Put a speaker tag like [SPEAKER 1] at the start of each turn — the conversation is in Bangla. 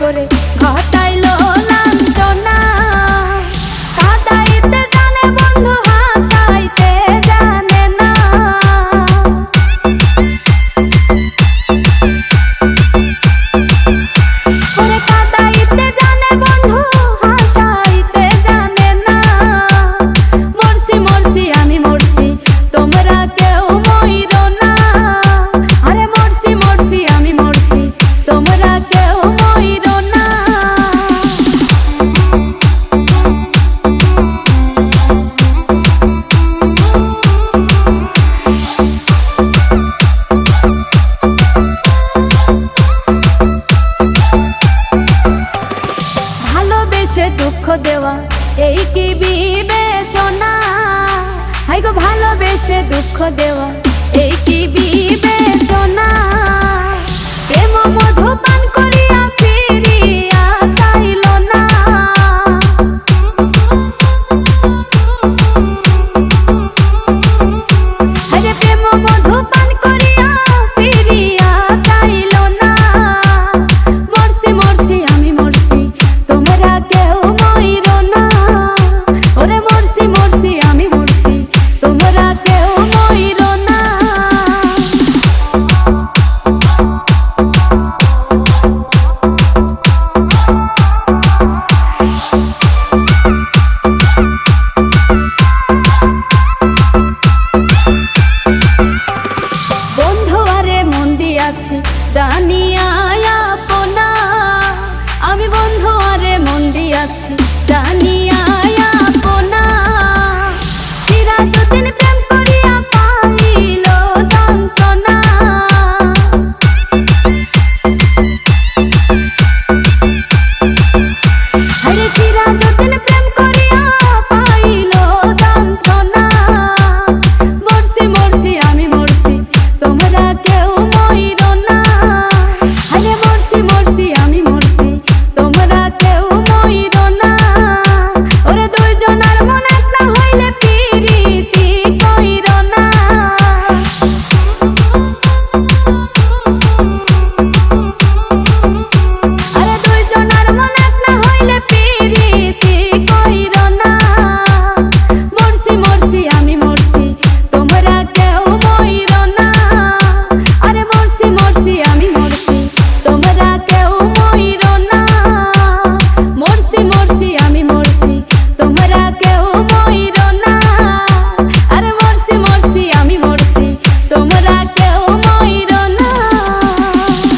[SPEAKER 1] করে বিবেচনা। হাই গো ভালোবেসে দুঃখ দেওয়া। এই কি বিবেচনা? জানিয়া পোনা আমি বন্ধু আরে মন দিয়াছি